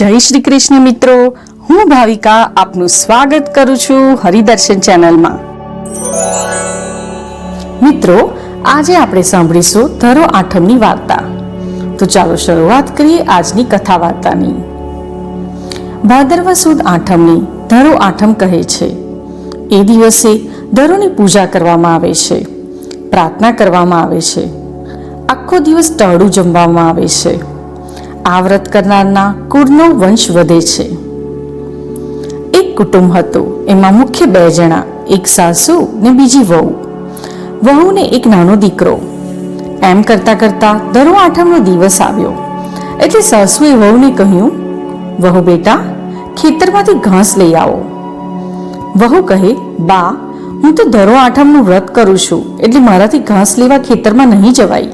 જય શ્રી કૃષ્ણ મિત્રો. હું ભાવિકા આપનું સ્વાગત કરું છું હરિદર્શન ચેનલમાં. મિત્રો, આજે આપણે સાંભળીશું ધરો આઠમની વાર્તા. તો ચાલો શરૂઆત કરીએ આજની કથા વાર્તાની ભાદરવા સુદ આઠમની ધરો આઠમ કહે છે. એ દિવસે ધરોની પૂજા કરવામાં આવે છે. પ્રાર્થના કરવામાં આવે છે. આખો દિવસ ટળું જમવામાં આવે છે. આ વ્રત કરનારના કુળનો વંશ વધે છે. એક કુટુંબ હતું, એમાં મુખ્ય બે જણા, એક સાસુ ને બીજી વહુ. વહુને એક નાનો દીકરો. એમ કરતા કરતા દરો આઠમનો દિવસ આવ્યો. એટલે સાસુએ વહુને કહ્યું, વહુ બેટા, ખેતરમાંથી ઘાસ લઈ આવો. વહુ કહે, બા, હું તો દરો આઠમનું વ્રત કરું છું, એટલે મારાથી ઘાસ લેવા ખેતરમાં નહીં જવાય.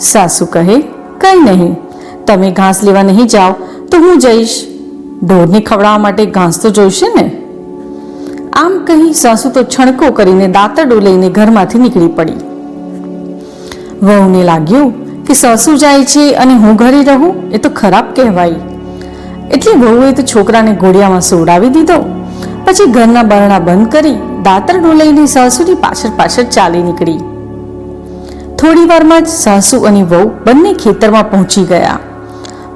સાસુ કહે કંઈ નહીં. તમે ઘાસ લેવા નહીં જાઓ તો હું જઈશ. ઢોરને ખવડાવવા માટે ઘાસ તો જોઈશે ને? આમ કહી સાસુ તો છણકો કરીને દાંતરડો લઈને ઘરમાંથી નીકળી પડી. વહુને લાગ્યું કે સાસુ જાય છે અને હું ઘરે રહું, એ તો ખરાબ કહેવાય. એટલે વહુએ તો છોકરાને ઘોડિયામાં સોડાવી દીધો. પછી ઘરના બારણા બંધ કરી દાંતરડો લઈને સાસુની પાછળ પાછળ ચાલી નીકળી. થોડી વારમાં જ સાસુ અને વહુ બંને ખેતરમાં પહોંચી ગયા.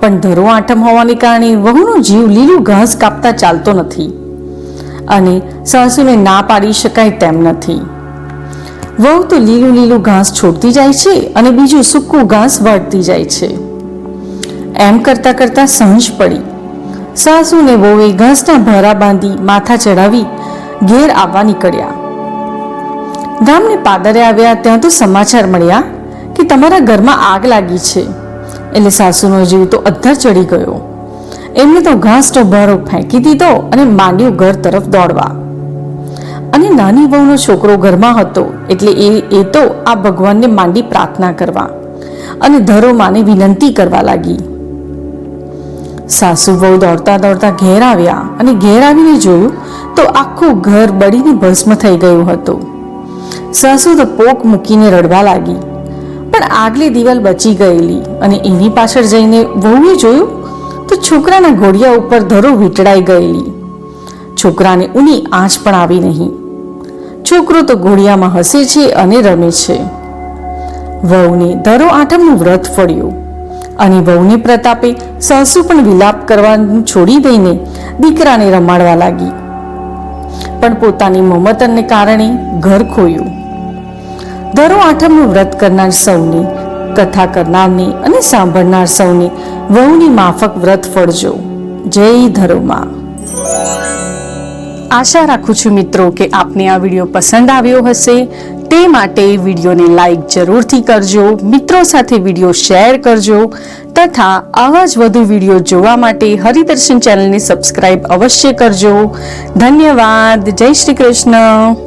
પણ ધરો આઠમ હોવાને કારણે વહુનો જીવ લીલું ઘાસ કાપતા ચાલતો નથી અને સાસુને ના પાડી શકાય તેમ નથી. વહુ તો લીલું લીલું ઘાસ છોડતી જાય છે અને બીજું સૂકું ઘાસ વાળતી જાય છે. એમ કરતા કરતા સાંજ પડી. સાસુ ને વહુએ ઘાસના ભરા બાંધી માથા ચડાવી ઘેર આવવા નીકળ્યા. ગામને પાદરે આવ્યા ત્યાં તો સમાચાર મળ્યા કે તમારા ઘરમાં આગ લાગી છે. એટલે સાસુનો જીવ તો અધ્ધર ચડી ગયો. એમને તો ઘાસનો ભારો ફેંકી દીધો અને માંડ્યો ઘર તરફ દોડવા. અને નાની વહુનો છોકરો ઘરમાં હતો એટલે એ એ તો આ ભગવાનને માંડી પ્રાર્થના કરવા અને ધરો માને વિનંતી કરવા લાગી. સાસુ વહુ દોડતા દોડતા ઘેર આવ્યા અને ઘેર આવીને જોયું તો આખું ઘર બળીને ભસ્મ થઈ ગયું હતું. સાસુ તો પોક મૂકીને રડવા લાગી. પણ આગલી દિવાલ બચી ગયેલી અને એની પાછળ જઈને વહુએ જોયું તો છોકરાના ઘોડિયા ઉપર ધરો વીંટળાઈ ગયેલી. છોકરાને ઊની આંચ પણ આવી નહીં. છોકરો તો ઘોડિયામાં હસે છે અને રમે છે. વહુને ધરો આઠમનું વ્રત ફળ્યું અને વહુને પ્રતાપે સાસુ પણ વિલાપ કરવાનું છોડી દઈને દીકરાને રમાડવા લાગી. પણ પોતાની મમતનને કારણે ઘર ખોયું. ધરો આઠમનું વ્રત કરનાર સૌને, કથા કરનારને અને સાંભળનાર સૌને વહુની માફક વ્રત ફળજો. જય ધરોમાં. આશા રાખું છું મિત્રો કે આપને આ વીડિયો પસંદ આવ્યો હશે. તે માટે વિડીયોને લાઈક જરૂરથી કરજો, મિત્રો સાથે વીડિયો શેર કરજો તથા આવા જ વધુ વીડિયો જોવા માટે હરિદર્શન ચેનલને સબસ્ક્રાઇબ અવશ્ય કરજો. ધન્યવાદ. જય શ્રી કૃષ્ણ.